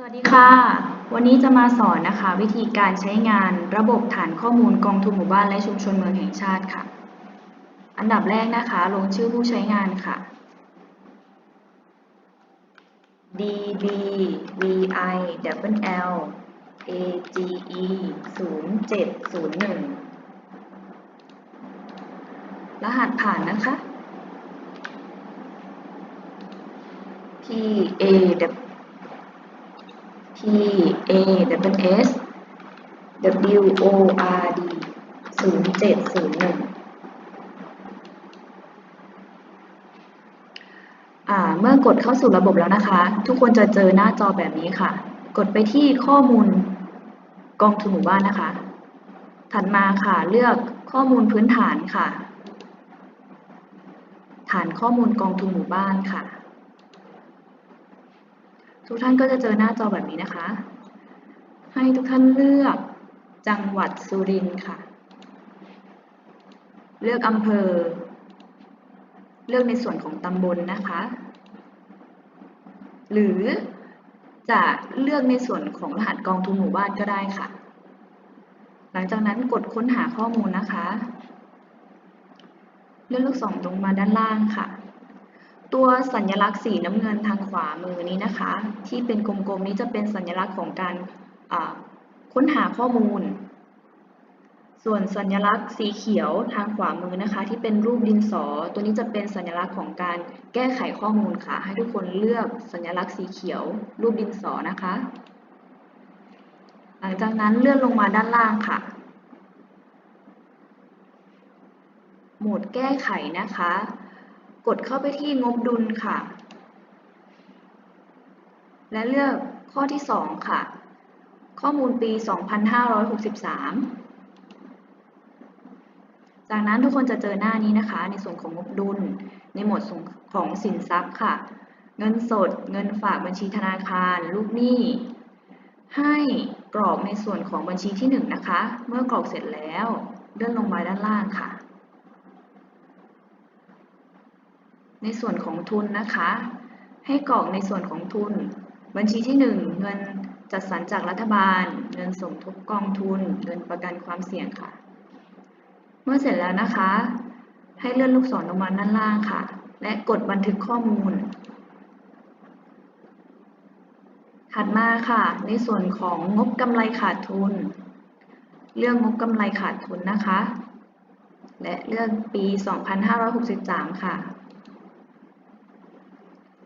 สวัสดีค่ะ วันนี้จะมาสอนนะคะ วิธีการใช้งานระบบฐานข้อมูลกองทุนหมู่บ้านและชุมชนเมืองแห่งชาติค่ะ อันดับแรกนะคะ ลงชื่อผู้ใช้งานค่ะ d b v i l l a g e 0 7 0 1รหัสผ่านนะคะ p a W P A W S W O R D ศูนย์เจ็ดศูนย์หนึ่งเมื่อกดเข้าสู่ระบบแล้วนะคะ ทุกคนจะเจอหน้าจอแบบนี้ค่ะ กดไปที่ข้อมูลกองทุนหมู่บ้านนะคะ ถัดมาค่ะเลือกข้อมูลพื้นฐานค่ะ ฐานข้อมูลกองทุนหมู่บ้านค่ะ ทุกท่านก็จะเจอหน้าจอแบบนี้นะคะ ให้ทุกท่านเลือกจังหวัดสุรินทร์ค่ะ เลือกอำเภอ เลือกในส่วนของตำบลนนะคะ หรือจะเลือกในส่วนของรหัสกองทุนหมู่บ้านก็ได้ค่ะ หลังจากนั้นกดค้นหาข้อมูลนะคะ เลือกลูกศรลงมาด้านล่างค่ะ ตัวสัญลักษณ์สีน้ำเงินทางขวามือนี้นะคะ ที่เป็นกลมๆนี้จะเป็นสัญลักษณ์ของการค้นหาข้อมูล ส่วนสัญลักษณ์สีเขียวทางขวามือนะคะ ที่เป็นรูปดินสอ ตัวนี้จะเป็นสัญลักษณ์ของการแก้ไขข้อมูลค่ะ ให้ทุกคนเลือกสัญลักษณ์สีเขียว รูปดินสอนะคะ หลังจากนั้นเลื่อนลงมาด้านล่างค่ะโหมดแก้ไขนะคะ กดเข้าไปที่งบดุลค่ะ และเลือกข้อที่ 2 ค่ะ ข้อมูลปี 2563 จากนั้นทุกคนจะเจอหน้านี้นะคะ ในส่วนของงบดุล ในหมวดของสินทรัพย์ค่ะ เงินสด เงินฝากบัญชีธนาคาร ลูกหนี้ ให้กรอกในส่วนของบัญชีที่ 1 นะคะ เมื่อกรอกเสร็จแล้ว เลื่อนลงมาด้านล่างค่ะ ในส่วนของทุนนะคะ ให้กรอกในส่วนของทุน บัญชีที่ 1 เงินจัดสรรจากรัฐบาล เงินสมทบกองทุน เงินประกันความเสี่ยงค่ะ เมื่อเสร็จแล้วนะคะ ให้เลื่อนลูกศรลงมาด้านล่างค่ะ และกดบันทึกข้อมูล ถัดมาค่ะ ในส่วนของงบกำไรขาดทุน เรื่องงบกำไรขาดทุนนะคะ และเรื่องปี 2563 ค่ะ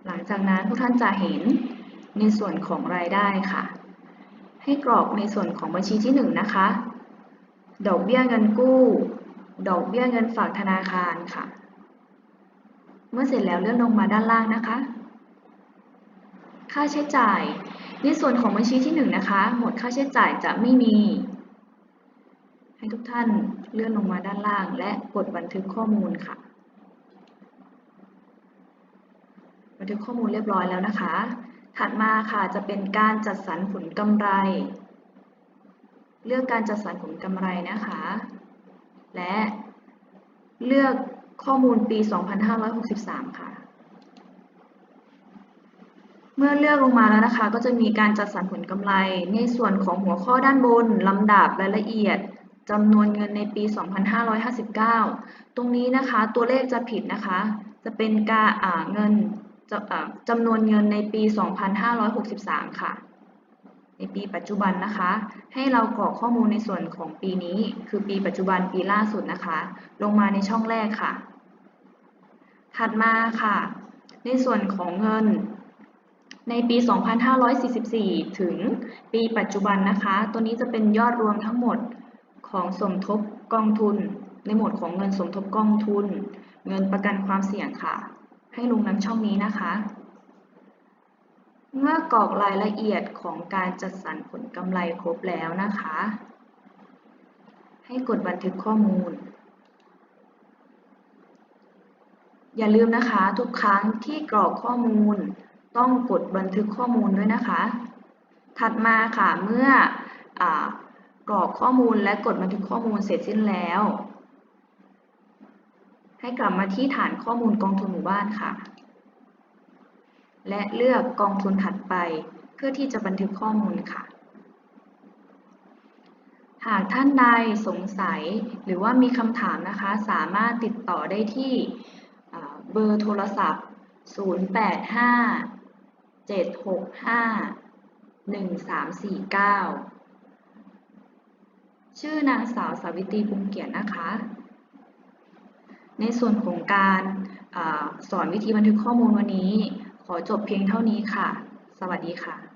หลังจากนั้นทุกท่านจะเห็นในส่วนของรายได้ค่ะ ให้กรอกในส่วนของบัญชีที่1นนะคะ ดอกเบี้ยเงินกู้ ดอกเบี้ยเงินฝากธนาคารค่ะ เมื่อเสร็จแล้วเลื่อนลงมาด้านล่างนะคะ ค่าใช้จ่าย ในส่วนของบัญชีที่ 1นนะคะ หมดค่าใช้จ่ายจะไม่มี ให้ทุกท่านเลื่อนลงมาด้านล่าง และกดบันทึกข้อมูลค่ะ บันทึกข้อมูลเรียบร้อยแล้วนะคะ ถัดมาค่ะจะเป็นการจัดสรรผลกำไร เลือกการจัดสรรผลกำไรนะคะ และเลือกข้อมูลปี 2563 ค่ะ เมื่อเลือกลงมาแล้วนะคะ ก็จะมีการจัดสรรผลกำไร ในส่วนของหัวข้อด้านบนลำดับรายละเอียดจำนวนเงินในปี 2559 ตรงนี้นะคะ ตัวเลขจะผิดนะคะ จะเป็นการเงิน จำนวนเงินในปี 2563 ค่ะ ในปีปัจจุบันนะคะ ให้เรากรอกข้อมูลในส่วนของปีนี้ คือปีปัจจุบันปีล่าสุดนะคะ ลงมาในช่องแรกค่ะ ถัดมาค่ะ ในส่วนของเงินในปี 2544 ถึงปีปัจจุบันนะคะ ตัวนี้จะเป็นยอดรวมทั้งหมดของสมทบกองทุน ในหมวดของเงินสมทบกองทุน เงินประกันความเสี่ยงค่ะ ให้ลงน้ำช่องนี้นะคะ เมื่อกรอกรายละเอียดของการจัดสรรผลกำไรครบแล้วนะคะ ให้กดบันทึกข้อมูล อย่าลืมนะคะทุกครั้งที่กรอกข้อมูล ต้องกดบันทึกข้อมูลด้วยนะคะ ถัดมาค่ะเมื่อกรอกข้อมูลและกดบันทึกข้อมูลเสร็จสิ้นแล้ว ให้กลับมาที่ฐานข้อมูลกองทุนหมู่บ้านค่ะ และเลือกกองทุนถัดไป เพื่อที่จะบันทึกข้อมูลค่ะ หากท่านใดสงสัยหรือว่ามีคำถามนะคะ สามารถติดต่อได้ที่เบอร์โทรศัพท์ 085 765 1349 ชื่อนางสาวสาวิตรีภูมิเกียรตินะคะ ในส่วนของการอสอนวิธีบันทึกข้อมูลวันนี้ ขอจบเพียงเท่านี้ค่ะ สวัสดีค่ะ